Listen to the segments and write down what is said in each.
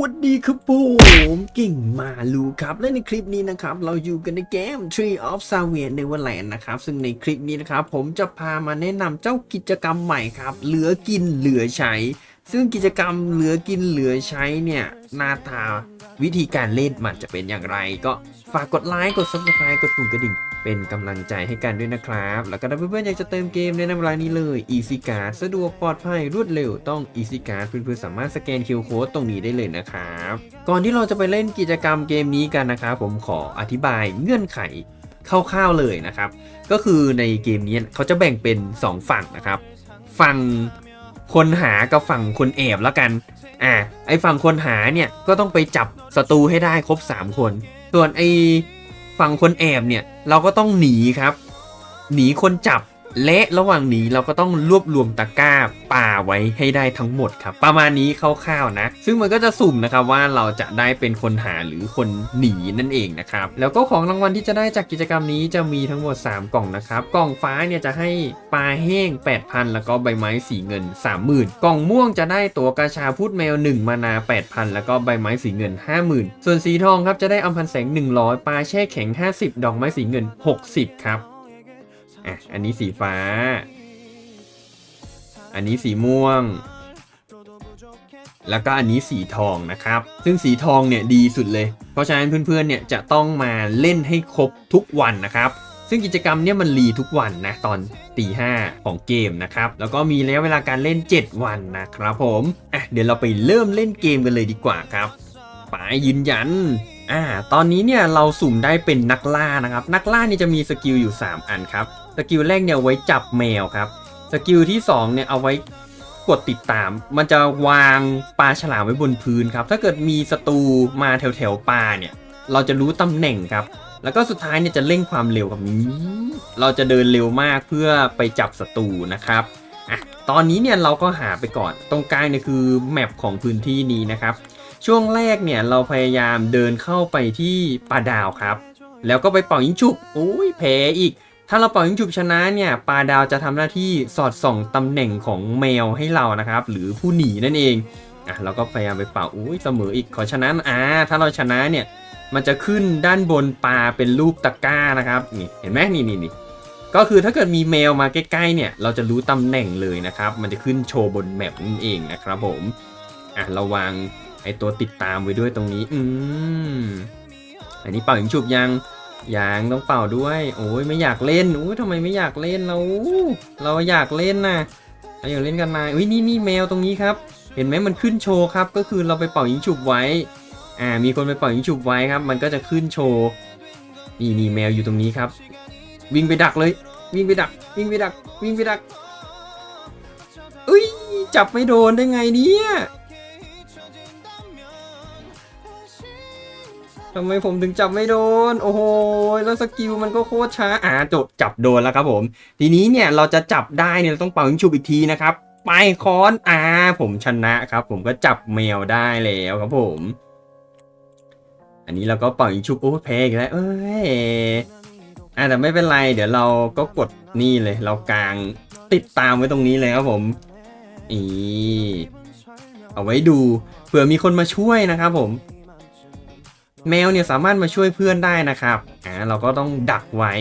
วัสดีครับผมกิ่งมาลูครับ และในคลิปนี้นะครับ เราอยู่กันในเกม Tree of s a v i a n Neverland นะครับ ซึ่งในคลิปนี้นะครับ ผมจะพามาแนะนำเจ้ากิจกรรมใหม่ครับ เหลือกินเหลือใช้ ซึ่งกิจกรรมเหลือกินเหลือใช้เนี่ยหน้าตาวิธีการเล่นมันจะเป็นอย่างไร ก็ฝากกดไลค์กด subscribe กดปุ่มกระดิ่ง เป็นกำลังใจให้กันด้วยนะครับ แล้วก็ถ้าเพื่อนๆอยากจะเติมเกมในนำรายนี้เลย Easy Card สะดวกปลอดภัยรวดเร็วต้อง Easy Card เพื่อนๆสามารถสแกน QR Code ตรงนี้ได้เลยนะครับ ก่อนที่เราจะไปเล่นกิจกรรมเกมนี้กันนะครับผมขออธิบายเงื่อนไขคร่าวๆเลยนะครับ ก็คือในเกมนี้เขาจะแบ่งเป็น 2 ฝั่งนะครับ ฝั่ง คนหากับฝั่งคนแอบแล้วกัน อ่า ไอฝั่งคนหาเนี่ยก็ต้องไปจับศัตรูให้ได้ครบ 3 คน ส่วนไอฝั่งคนแอบเนี่ยเราก็ต้องหนีครับ หนีคนจับ และระหว่างหนีเราก็ต้องรวบรวมตะกร้าป่าไว้ให้ได้ทั้งหมดครับ ประมาณนี้คร่าวๆนะ ซึ่งมันก็จะสุ่มนะครับว่าเราจะได้เป็นคนหาหรือคนหนีนั่นเองนะครับ แล้วก็ของรางวัลที่จะได้จากกิจกรรมนี้จะมีทั้งหมด 3 กล่องนะครับ กล่องฟ้าเนี่ยจะให้ปลาแห้ง 8,000 แล้วก็ใบไม้สีเงิน 30,000 กล่องม่วงจะได้ตัวกระชาพูดแมว 1 มานา 8,000 แล้วก็ใบไม้สีเงิน 50,000 ส่วนสีทองครับจะได้อัมพันแสง 100 ปลาแช่แข็ง 50 ดอกไม้สีเงิน 60 ครับ อะ อันนี้สีฟ้า อันนี้สีม่วง แล้วก็อันนี้สีทองนะครับ ซึ่งสีทองเนี่ยดีสุดเลย เพราะฉะนั้นเพื่อนๆเนี่ยจะต้องมาเล่นให้ครบทุกวันนะครับซึ่งกิจกรรมเนี่ยมันรีทุกวันนะตอนตีห้าของเกมนะครับ แล้วก็มีระยะเวลาการเล่น 7 วันนะครับผมอะเดี๋ยวเราไปเริ่มเล่นเกมกันเลยดีกว่าครับ ไปยืนยัน อ่า ตอนนี้เนี่ยเราสุ่มได้เป็นนักล่านะครับ นักล่านี่จะมีสกิลอยู่ 3 อันครับ สกิลแรกเนี่ยเอาไว้จับแมวครับ สกิลที่2เนี่ยเอาไว้กดติดตาม มันจะวางปลาฉลามไว้บนพื้นครับ ถ้าเกิดมีศัตรูมาแถวแถวปลาเนี่ย เราจะรู้ตำแหน่งครับ แล้วก็สุดท้ายเนี่ยจะเร่งความเร็วกับนี้ เราจะเดินเร็วมากเพื่อไปจับศัตรูนะครับอะตอนนี้เนี่ยเราก็หาไปก่อน ตรงกลางเนี่ยคือแมปของพื้นที่นี้นะครับ ช่วงแรกเนี่ยเราพยายามเดินเข้าไปที่ปลาดาวครับ แล้วก็ไปเป่ายิงฉุบอุ้ยแพ้อีก ถ้าเราเป่ายิงฉุบชนะเนี่ยปลาดาวจะทำหน้าที่สอดส่องตำแหน่งของแมวให้เรานะครับ หรือผู้หนีนั่นเองอะเราก็พยายามไปเป่าอุ้ยเสมออีกขอชนะอ่าถ้าเราชนะเนี่ยมันจะขึ้นด้านบนปลาเป็นรูปตะกร้านะครับนี่เห็นไหมนี่นี่นี่ก็คือถ้าเกิดมีแมวมาใกล้ๆเนี่ยเราจะรู้ตำแหน่งเลยนะครับ มันจะขึ้นโชว์บนแมปนั่นเองนะครับผมอะเราวาง ไอตัวติดตามไว้ด้วยตรงนี้ อืม อันนี้เป่ายิงฉุบยังยังต้องเป่าด้วย โอ้ยไม่อยากเล่นอุ้ยทำไมไม่อยากเล่นเราเราอยากเล่นนะเราอยากเล่นกันนายอุ้ยนี่นี่แมวตรงนี้ครับ เห็นไหมมันขึ้นโชว์ครับ ก็คือเราไปเป่ายิงฉุบไว้ อ่า มีคนไปปล่อยยิงฉุบไว้ครับ มันก็จะขึ้นโชว์ นี่นี่แมวอยู่ตรงนี้ครับ วิ่งไปดักเลย วิ่งไปดัก วิ่งไปดัก วิ่งไปดัก อุ้ยจับไม่โดนได้ไงเนี่ย ทำไมผมถึงจับไม่โดน โอ้โห แล้วสกิลมันก็โคตรช้า อ่าจบจับโดนแล้วครับผม ทีนี้เนี่ยเราจะจับได้เนี่ยเราต้องเป่ายิงฉุบอีกทีนะครับ ไปค้อน อ่า ผมชนะครับ ผมก็จับแมวได้แล้วครับผม อันนี้เราก็เป่ายิงชุบโอ้แพ้อีกแล้ว เอ้ยอะแต่ไม่เป็นไร เดี๋ยวเราก็กดนี่เลย เรากางติดตามไว้ตรงนี้เลยครับผม อีเอาไว้ดูเผื่อมีคนมาช่วยนะครับผม แมวเนี่ยสามารถมาช่วยเพื่อนได้นะครับอ่าเราก็ต้องดักไว้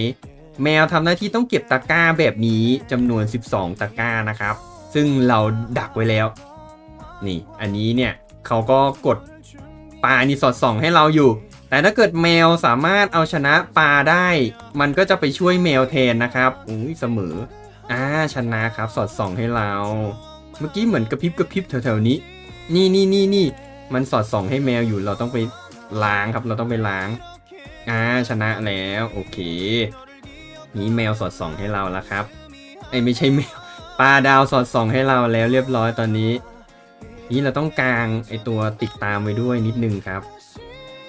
แมวทำหน้าที่ต้องเก็บตะกร้าแบบนี้จำนวน 12 ตะกร้านะครับ ซึ่งเราดักไว้แล้ว นี่ อันนี้เนี่ยเขาก็กดปลานี่สอดส่องให้เราอยู่ แต่ถ้าเกิดแมวสามารถเอาชนะปลาได้ มันก็จะไปช่วยแมวแทนนะครับอุ้ยเสมออ่าชนะครับสอดส่องให้เรา เมื่อกี้เหมือนกระพริบกระพริบแถวๆนี้ นี่นี่นี่นี่มันสอดส่องให้แมวอยู่เราต้องไป ล้างครับเราต้องไปล้าง อ่าชนะแล้วโอเค นี่แมวสอดส่องให้เราแล้วครับไอ้ไม่ใช่แมวปลาดาวสอดส่องให้เราแล้วเรียบร้อยตอนนี้ นี่เราต้องกางไอตัวติดตามไว้ด้วยนิดนึงครับ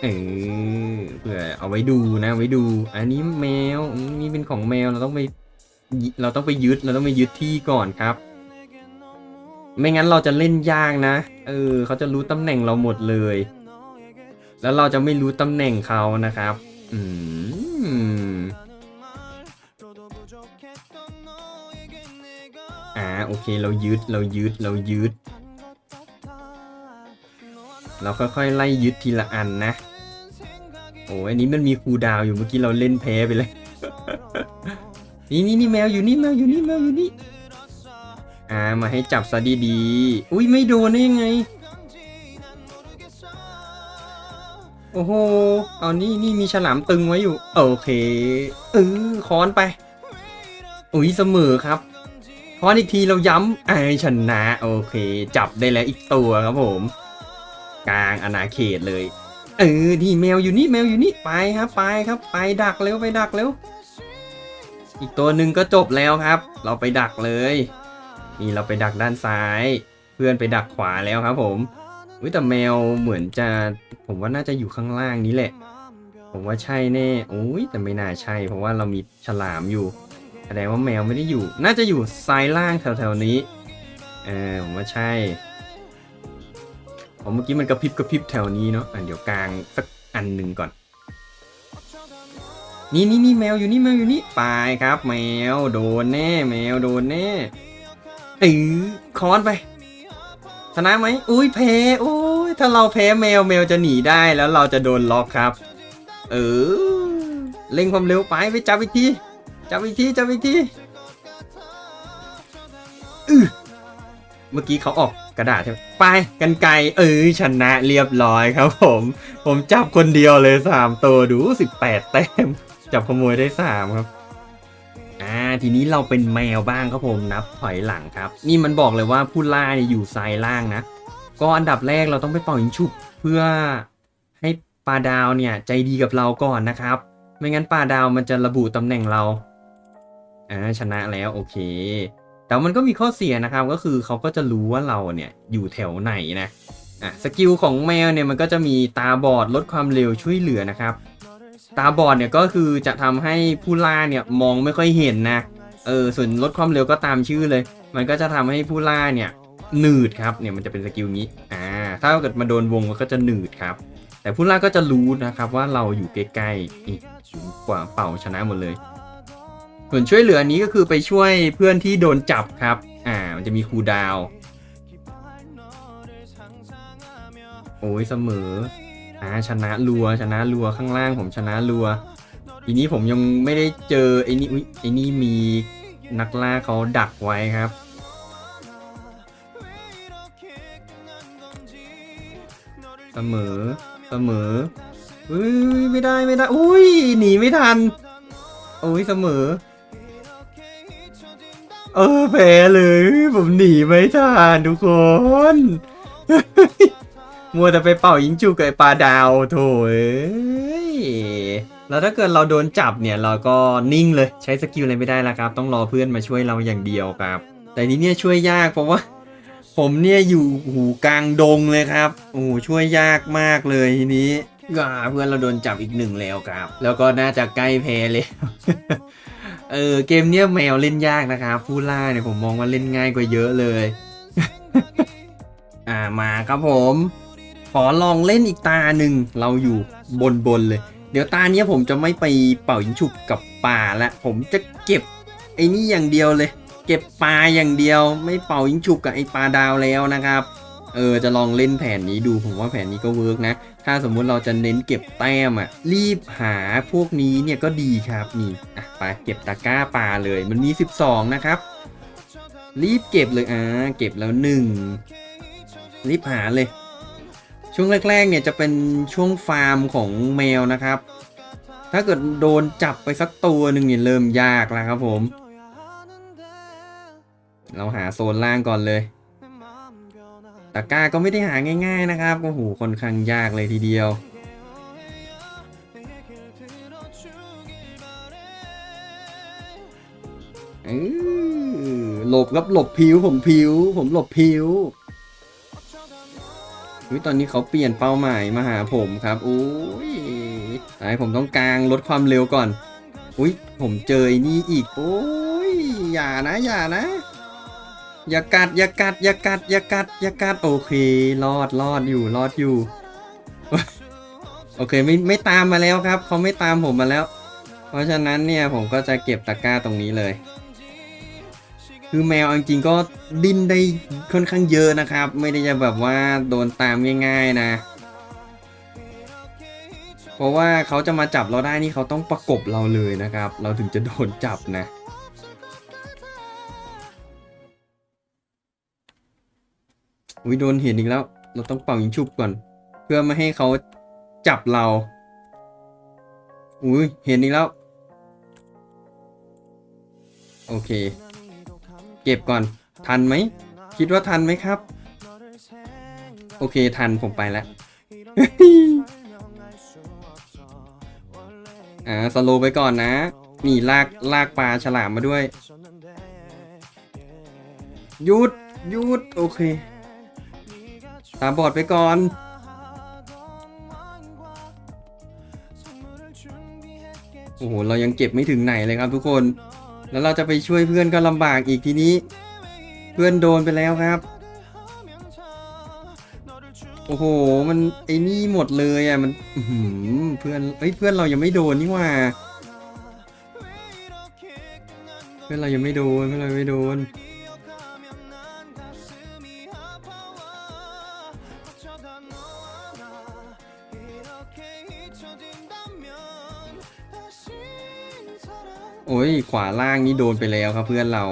เออเผื่อเอาไว้ดูนะไว้ดู อันนี้แมวนี่เป็นของแมวเราต้องไป เราต้องไปยึดเราต้องไปยึดที่ก่อนครับ ไม่งั้นเราจะเล่นยากนะ เออเขาจะรู้ตำแหน่งเราหมดเลย แล้วเราจะไม่รู้ตำแหน่งเขานะครับ อืมอ่าโอเคเรายึดเรายึดเรายึด เราค่อยๆไล่ยึดทีละอันนะ โอ้ยอันนี้มันมีคูดาวอยู่เมื่อกี้เราเล่นแพ้ไปเลย นี่นี่นี่แมวอยู่นี่แมวอยู่นี่แมวอยู่นี่ อ่ามาให้จับซะดีๆ อุ้ยไม่โดนได้ยังไง อ้โห เอานี่นี่มีฉลามตึงไว้อยู่ โอเคเออค้อนไป อุ้ยเสมอครับค้อนอีกทีเราย้ำไอ้ชนะ โอเค จับได้แล้วอีกตัวครับผม กลางอาณาเขตเลย เออนี่แมวอยู่นี่แมวอยู่นี่ไปครับไปครับ ไปดักเร็วไปดักเร็ว อีกตัวหนึ่งก็จบแล้วครับ เราไปดักเลย นี่เราไปดักด้านซ้าย เพื่อนไปดักขวาแล้วครับผม อุ้ยแต่แมวเหมือนจะผมว่าน่าจะอยู่ข้างล่างนี้แหละ ผมว่าใช่แน่โอ้ยแต่ไม่น่าใช่ เพราะว่าเรามีฉลามอยู่แสดงว่าแมวไม่ได้อยู่ น่าจะอยู่ซ้ายล่างแถวๆนี้เออผมว่าใช่ผมเมื่อกี้มันกระพริบกระพริบแถวนี้เนาะอะเดี๋ยวกลางสักอันหนึ่งก่อน นี่นี่นี่แมวอยู่นี่แมวอยู่นี่ไปครับ แมวโดนแน่ แมวโดนแน่เออคอนไป ชนะไหมอุ้ยแพ้โอ้ยถ้าเราแพ้แมวแมวจะหนีได้แล้วเราจะโดนล็อกครับ เออเร่งความเร็วไปไปจับอีกทีจับอีกทีจับอีกทีอือเมื่อกี้เขาออกกระดาษใช่ไหมไปกันไกเออชนะเรียบร้อยครับผม ผมจับคนเดียวเลยสามตัวดูสิบแปดแต้มจับขโมยได้สามครับ อ่าทีนี้เราเป็นแมวบ้างครับผมนับถอยหลังครับ นี่มันบอกเลยว่าผู้ล่าเนี่ยอยู่ซ้ายล่างนะ ก็อันดับแรกเราต้องไปเป่ายิงฉุบเพื่อให้ปลาดาวเนี่ยใจดีกับเราก่อนนะครับ ไม่งั้นปลาดาวมันจะระบุตำแหน่งเราอ่าชนะแล้วโอเค แต่มันก็มีข้อเสียนะครับก็คือเขาก็จะรู้ว่าเราเนี่ยอยู่แถวไหนนะอะสกิลของแมวเนี่ยมันก็จะมีตาบอดลดความเร็วช่วยเหลือนะครับ ตาบอดเนี่ยก็คือจะทำให้ผู้ล่าเนี่ยมองไม่ค่อยเห็นนะเออส่วนลดความเร็วก็ตามชื่อเลย มันก็จะทำให้ผู้ล่าเนี่ยหนืดครับเนี่ยมันจะเป็นสกิลนี้อ่าถ้าเกิดมาโดนวงมันก็จะหนืดครับ แต่ผู้ล่าก็จะรู้นะครับว่าเราอยู่ใกล้ๆนี่สูงกว่าเป่าชนะหมดเลย ส่วนช่วยเหลือนี้ก็คือไปช่วยเพื่อนที่โดนจับครับอ่ามันจะมีคูดาวโอ้ยเสมอ อ่าชนะรัวชนะรัวข้างล่างผมชนะรัวทีนี้ผมยังไม่ได้เจอไอ้นี่อุ๊ยไอ้นี่มีนักล่าเขาดักไว้ครับเสมอเสมออุ้ยไม่ได้ไม่ได้อุ้ยหนีไม่ทันโอ้ยเสมอ เออแพ้เลย ผมหนีไม่ทันทุกคน มัวแต่ไปเป่ายิงจูกับไอปลาดาวโถเอ้ยแล้วถ้าเกิดเราโดนจับเนี่ยเราก็นิ่งเลยใช้สกิลอะไรไม่ได้แล้วครับ ต้องรอเพื่อนมาช่วยเราอย่างเดียวครับ แต่นี้เนี่ยช่วยยากเพราะว่า ผมเนี่ยอยู่หูกลางดงเลยครับโอ้ช่วยยากมากเลยทีนี้อ่าเพื่อนเราโดนจับอีกหนึ่งแล้วครับ แล้วก็น่าจะใกล้แพ้เลยเออเกมเนี้ยแมวเล่นยากนะครับผู้ล่าเนี่ยผมมองว่าเล่นง่ายกว่าเยอะเลย อ่ามาครับผม ขอลองเล่นอีกตาหนึ่งเราอยู่บนบนเลย เดี๋ยวตาเนี้ยผมจะไม่ไปเป่ายิงฉุบกับป่าละ ผมจะเก็บไอ้นี่อย่างเดียวเลย เก็บปลาอย่างเดียว ไม่เป่ายิงฉุบกับไอ้ปลาดาวแล้วนะครับ เออจะลองเล่นแผนนี้ดูผมว่าแผนนี้ก็เวิร์กนะ ถ้าสมมุติเราจะเน้นเก็บแต้มอะรีบหาพวกนี้เนี่ยก็ดีครับนี่อะไปเก็บตะกร้าปลาเลย มันมี 12 นะครับ รีบเก็บเลยอ่าเก็บแล้วหนึ่งรีบหาเลย ช่วงแรกๆเนี่ยจะเป็นช่วงฟาร์มของแมวนะครับ ถ้าเกิดโดนจับไปสักตัวหนึ่งเนี่ยเริ่มยากแล้วครับผม เราหาโซนล่างก่อนเลยตะก้าก็ไม่ได้หาง่าย ๆนะครับโอ้โหค่อนข้างยากเลยทีเดียว หลบครับหลบผิวผมผิว ผมหลบผิว อุ๊ยตอนนี้เขาเปลี่ยนเป้าหมายมาหาผมครับอุ้ยไอผมต้องกลางลดความเร็วก่อน อุ้ยผมเจอไอ้นี่อีกโอ้ยอย่านะอย่านะ อย่ากัดอย่ากัดอย่ากัดอย่ากัดอย่ากัดโอเครอดรอดอยู่รอดอยู่ โอเคไม่ไม่ตามมาแล้วครับ เขาไม่ตามผมมาแล้ว เพราะฉะนั้นเนี่ยผมก็จะเก็บตะกร้าตรงนี้เลย คือแมวจริงๆก็ดิ้นได้ค่อนข้างเยอะนะครับ ไม่ได้จะแบบว่าโดนตามง่าย ๆนะ เพราะว่าเขาจะมาจับเราได้นี่เขาต้องประกบเราเลยนะครับ เราถึงจะโดนจับนะอุ้ยโดนเห็นอีกแล้ว เราต้องเป่ายิงชุบก่อน เพื่อไม่ให้เขาจับเรา อุ้ยเห็นอีกแล้ว โอเค ก็บก่อน ทันไหม คิดว่าทันไหมครับ โอเคทันผมไปแล้วอ่าสโลไปก่อนนะ นี่ลากลากปลาฉลามมาด้วยหยุดหยุดโอเคตาบอดไปก่อน โอ้โห เรายังเก็บไม่ถึงไหนเลยครับทุกคน แล้วเราจะไปช่วยเพื่อนก็ลำบากอีกทีนี้ เพื่อนโดนไปแล้วครับ โอ้โห มันไอ้นี่หมดเลยอะมันเพื่อนเอ้ยเพื่อนเรายังไม่โดนนี่หว่า เพื่อนเรายังไม่โดนเพื่อนเรายังไม่โดน อ้ย ขวาล่างนี่โดนไปแล้วครับเพื่อนเรา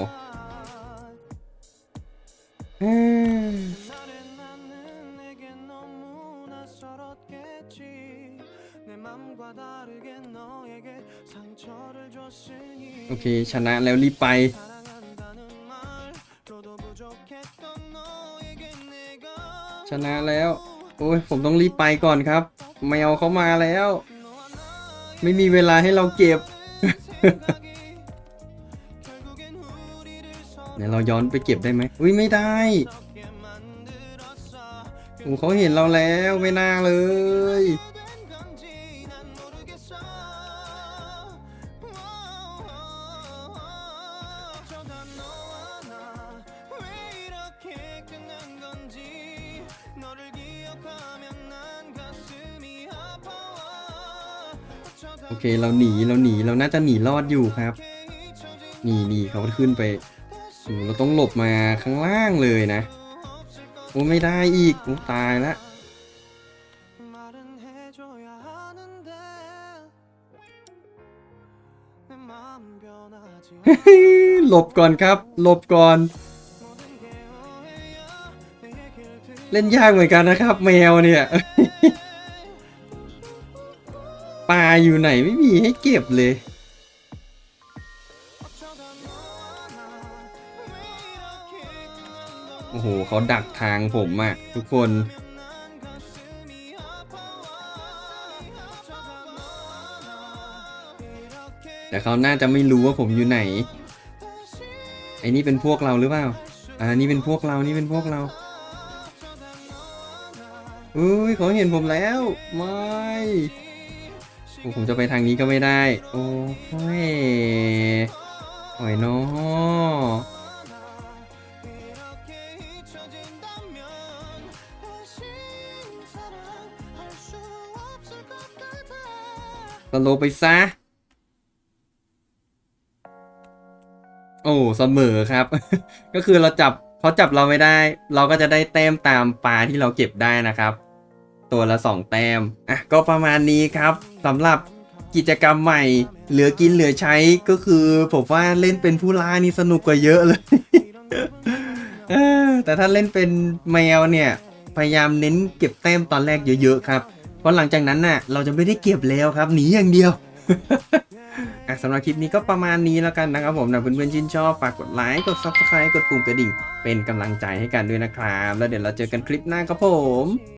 โอเค ชนะแล้วรีบไปชนะแล้ว โอ้ย ผมต้องรีบไปก่อนครับ แมวเขามาแล้ว ไม่มีเวลาให้เราเก็บ เดี๋ยวเราย้อนไปเก็บได้ไหมอุ้ยไม่ได้โอ้เขาเห็นเราแล้วไม่น่าเลยโอเคเราหนีเราหนีเราน่าจะหนีรอดอยู่ครับหนี่นี่เขาขึ้นไป เราต้องหลบมาข้างล่างเลยนะ โอ้ไม่ได้อีกโอ้ตายละหลบก่อนครับหลบก่อน เล่นยากเหมือนกันนะครับ แมวเนี่ยปลาอยู่ไหนไม่มีให้เก็บเลย โอ้โหเขาดักทางผมอะทุกคน แต่เขาน่าจะไม่รู้ว่าผมอยู่ไหน ไอ้นี่เป็นพวกเราหรือเปล่า อ่า นี่เป็นพวกเรา นี่เป็นพวกเราอุ้ยเขาเห็นผมแล้ว ไม่โอ้ผมจะไปทางนี้ก็ไม่ได้ โอ้ยโอ้ยเนา โลไปซะ โอ้เสมอครับ ก็คือเราจับเขาจับเราไม่ได้ เราก็จะได้แต้มตามปลาที่เราเก็บได้นะครับ ตัวละ 2 แต้ม อะ ก็ประมาณนี้ครับสำหรับกิจกรรมใหม่ เหลือกินเหลือใช้ก็คือผมว่าเล่นเป็นผู้ล่านี่สนุกกว่าเยอะเลยแต่ถ้าเล่นเป็นแมวเนี่ย พยายามเน้นเก็บแต้มตอนแรกเยอะ ๆ ครับ ราะหลังจากนั้นน่ะเราจะไม่ได้เก็บแล้วครับหนีอย่างเดียวสำหรับคลิปนี้ก็ประมาณนี้แล้วกันนะครับผมนะเพื่อนๆชื่นชอบฝากกดไลค์กด Subscribe กดปุ่มกระดิ่ง เป็นกำลังใจให้กันด้วยนะครับ แล้วเดี๋ยวเราเจอกันคลิปหน้าครับผม